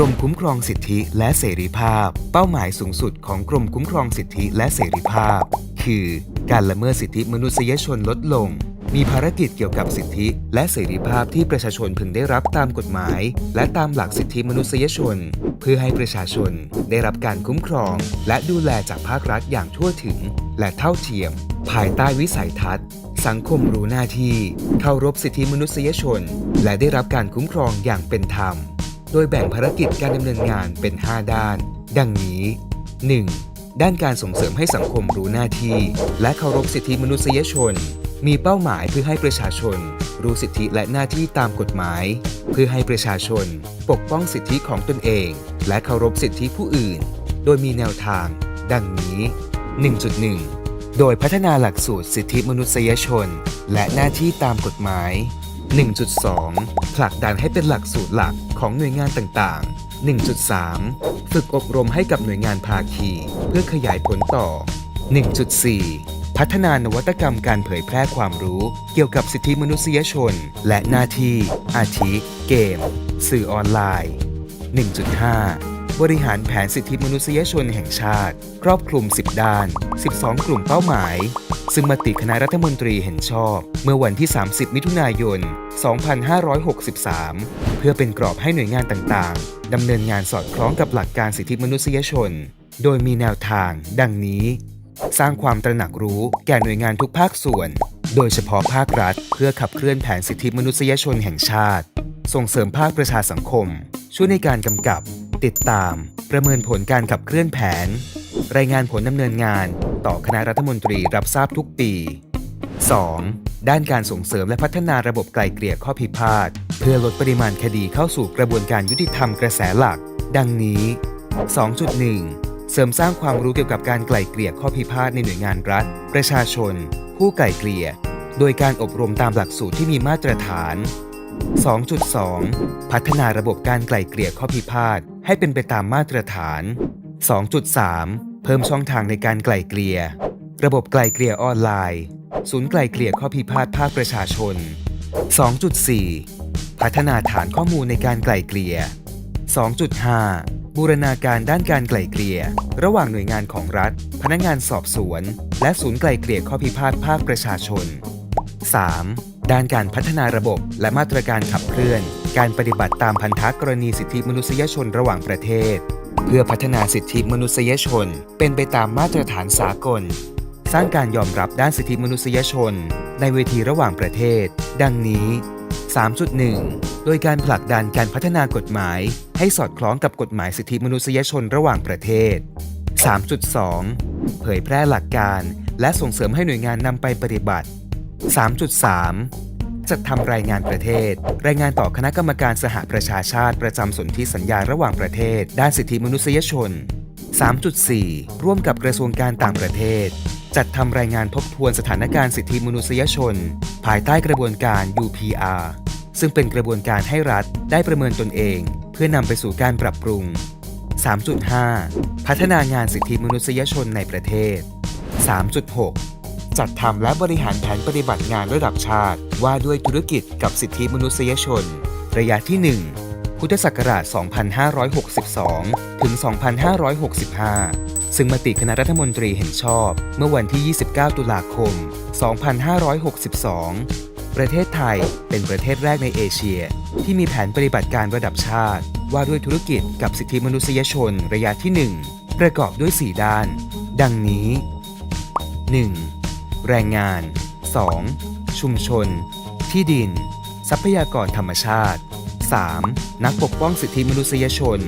รมคุ้มครองสิทธิและเสรีภาพ เป้าหมายสูงสุดของกรมคุ้มครองสิทธิและเสรีภาพ คือการละเมิดสิทธิมนุษยชนลดลง มีภารกิจเกี่ยวกับสิทธิ และเสรีภาพที่ประชาชนพึงได้รับตามกฎหมาย และตามหลักสิทธิมนุษยชน เพื่อให้ประชาชนได้รับการคุ้มครอง และดูแลจากภาครัฐอย่างทั่วถึง และเท่าเทียม ภายใต้วิสัยทัศน์สังคมรู้หน้าที่ เคารพสิทธิมนุษยชน และได้รับการคุ้มครองอย่างเป็นธรรม โดยแบ่งภารกิจการดำเนินงานเป็น 5 ด้าน ดังนี้ 1. ด้านการส่งเสริมให้สังคมรู้หน้าที่ และเคารพสิทธิมนุษยชน มีเป้าหมายเพื่อให้ประชาชน รู้สิทธิและหน้าที่ตามกฎหมาย เพื่อให้ประชาชน ปกป้องสิทธิของตนเอง และเคารพสิทธิผู้อื่น โดยมีแนวทาง ดังนี้ 1.1 โดยพัฒนาหลักสูตรสิทธิมนุษยชน และหน้าที่ตามกฎหมาย 1.2 ผลักดันให้เป็นหลักสูตรหลักของหน่วยงานต่างๆ 1.3 ฝึกอบรมให้กับหน่วยงานภาคี เพื่อขยายผลต่อ 1.4 พัฒนานวัตกรรมการเผยแพร่ความรู้เกี่ยวกับสิทธิมนุษยชน และหน้าที่ อาทิ เกม สื่อออนไลน์ 1.5 บริหารแผนสิทธิมนุษยชนแห่งชาติ ครอบคลุม 10 ด้าน 12 กลุ่มเป้าหมาย ซึ่งมติคณะรัฐมนตรีเห็นชอบ เมื่อวันที่ 30 มิถุนายน 2563 เพื่อเป็นกรอบให้หน่วยงานต่างๆดำเนินงานสอดคล้องกับหลักการสิทธิมนุษยชน โดยมีแนวทาง ดังนี้ สร้างความตระหนักรู้แก่หน่วยงานทุกภาคส่วน โดยเฉพาะภาครัฐ เพื่อขับเคลื่อนแผนสิทธิมนุษยชนแห่งชาติ ส่งเสริมภาคประชาสังคม ช่วยในการกำกับ ติดตาม ประเมินผลการขับเคลื่อนแผน รายงานผลดำเนินงาน ต่อคณะรัฐมนตรีรับทราบทุกปี 2. ด้านการส่งเสริมและพัฒนาระบบไกลเกลี่ยข้อพิพาท เพื่อลดปริมาณคดีเข้าสู่กระบวนการยุติธรรมกระแสหลัก ดังนี้ 2.1 เสริมสร้างความรู้เกี่ยวกับการไกลเกลี่ยข้อพิพาทในหน่วยงานรัฐ ประชาชน ผู้ไกลเกลี่ย โดยการอบรมตามหลักสูตรที่มีมาตรฐาน 2.2 พัฒนาระบบการไกล่เกลี่ยข้อพิพาทให้เป็นไปตามมาตรฐาน 2.3 เพิ่มช่องทางในการไกล่เกลี่ย ระบบไกล่เกลี่ยออนไลน์ ศูนย์ไกล่เกลี่ยข้อพิพาทภาคประชาชน 2.4 พัฒนาฐานข้อมูลในการไกล่เกลี่ย 2.5 บูรณาการด้านการไกล่เกลี่ย ระหว่างหน่วยงานของรัฐ พนักงานสอบสวน และศูนย์ไกล่เกลี่ยข้อพิพาทภาคประชาชน 3. ด้านการพัฒนาระบบและมาตรการขับเคลื่อน การปฏิบัติตามพันธกรณีสิทธิมนุษยชนระหว่างประเทศ เพื่อพัฒนาสิทธิมนุษยชน เป็นไปตามมาตรฐานสากล สร้างการยอมรับด้านสิทธิมนุษยชน ในเวทีระหว่างประเทศ ดังนี้ 3.1 โดยการผลักดันการพัฒนากฎหมาย ให้สอดคล้องกับกฎหมายสิทธิมนุษยชนระหว่างประเทศ 3.2 เผยแพร่หลักการ และส่งเสริมให้หน่วยงานนำไปปฏิบัติ 3.3 จัดทำรายงานประเทศ รายงานต่อคณะกรรมการสหประชาชาติประจำสนธิสัญญาระหว่างประเทศ ด้านสิทธิมนุษยชน 3.4 ร่วมกับกระทรวงการต่างประเทศ จัดทำรายงานทบทวนสถานการณ์สิทธิมนุษยชน ภายใต้กระบวนการ UPR ซึ่งเป็นกระบวนการให้รัฐได้ประเมินตนเอง เพื่อนำไปสู่การปรับปรุง 3.5 พัฒนางานสิทธิมนุษยชนในประเทศ 3.6 จัดทำและบริหารแผนปฏิบัติงานระดับชาติ ว่าด้วยธุรกิจกับสิทธิมนุษยชน ระยะที่ 1 พุทธศักราช 2562 ถึง 2565 ซึ่งมติคณะรัฐมนตรีเห็นชอบ เมื่อวันที่ 29 ตุลาคม 2562ประเทศไทยเป็นประเทศแรกในเอเชีย ที่มีแผนปฏิบัติการระดับชาติ ว่าด้วยธุรกิจกับสิทธิมนุษยชนระยะที่ 1 ประกอบด้วย 4 ด้าน ดังนี้ 1. แรงงาน 2. ชุมชน ที่ดิน ทรัพยากรธรรมชาติ 3. นักปกป้องสิทธิมนุษยชน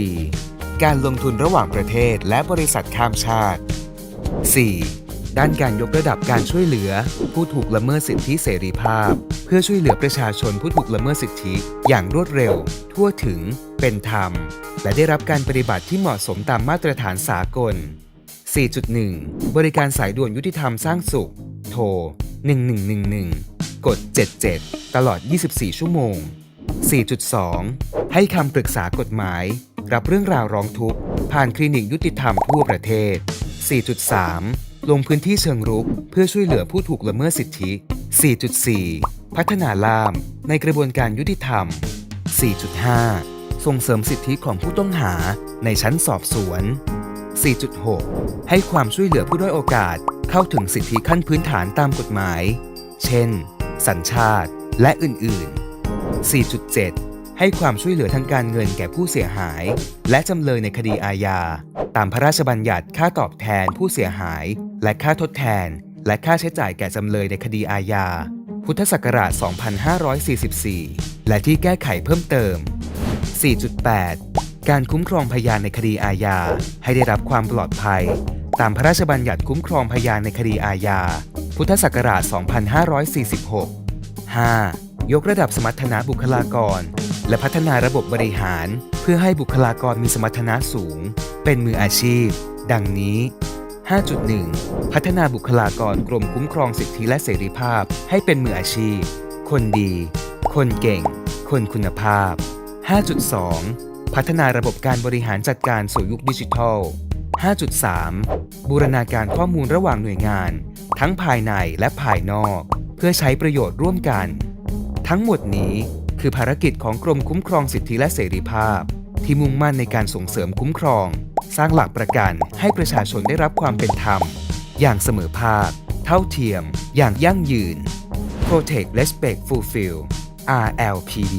4. การลงทุนระหว่างประเทศและบริษัทข้ามชาติ 4. ด้านการยกระดับการช่วยเหลือ ผู้ถูกละเมิดสิทธิเสรีภาพ เพื่อช่วยเหลือประชาชนผู้ถูกละเมิดสิทธิ อย่างรวดเร็ว ทั่วถึง เป็นธรรม และได้รับการปฏิบัติที่เหมาะสมตามมาตรฐานสากล 4.1 บริการสายด่วนยุติธรรมสร้างสุข โทร 1111 กด 77 ตลอด 24 ชั่วโมง 4.2 ให้คำปรึกษากฎหมาย รับเรื่องราวร้องทุกข์ ผ่านคลินิกยุติธรรมทั่วประเทศ 4.3 ลงพื้นที่เชิงรุก เพื่อช่วยเหลือผู้ถูกละเมิดสิทธิ 4.4 พัฒนาล่ามในกระบวนการยุติธรรม 4.5 ส่งเสริมสิทธิของผู้ต้องหาในชั้นสอบสวน 4.6 ให้ความช่วยเหลือผู้ด้อยโอกาสเข้าถึงสิทธิขั้นพื้นฐานตามกฎหมาย เช่น สัญชาติ และอื่น ๆ 4.7 ให้ความช่วยเหลือทางการเงินแก่ผู้เสียหาย และจำเลยในคดีอาญา ตามพระราชบัญญัติค่าตอบแทนผู้เสียหาย และค่าทดแทน และค่าใช้จ่ายแก่จำเลยในคดีอาญา พุทธศักราช 2544 และที่แก้ไขเพิ่มเติม 4.8 การคุ้มครองพยานในคดีอาญา ให้ได้รับความปลอดภัย ตามพระราชบัญญัติคุ้มครองพยานในคดีอาญา พุทธศักราช 2546 5. ยกระดับสมรรถนะบุคลากร และพัฒนาระบบบริหาร เพื่อให้บุคลากรมีสมรรถนะสูง เป็นมืออาชีพ ดังนี้ 5.1 พัฒนาบุคลากรกรมคุ้มครองสิทธิและเสรีภาพ ให้เป็นมืออาชีพ คนดี คนเก่ง คนคุณภาพ 5.2 พัฒนาระบบการบริหารจัดการสู่ยุคดิจิทัล 5.3 บูรณาการข้อมูลระหว่างหน่วยงาน ทั้งภายในและภายนอก เพื่อใช้ประโยชน์ร่วมกัน ทั้งหมดนี้คือภารกิจของกรมคุ้มครองสิทธิและเสรีภาพ ที่มุ่งมั่นในการส่งเสริมคุ้มครอง สร้างหลักประกันให้ประชาชนได้รับความเป็นธรรม อย่างเสมอภาค เท่าเทียม อย่างยั่งยืน Protect Respect Fulfill RLPD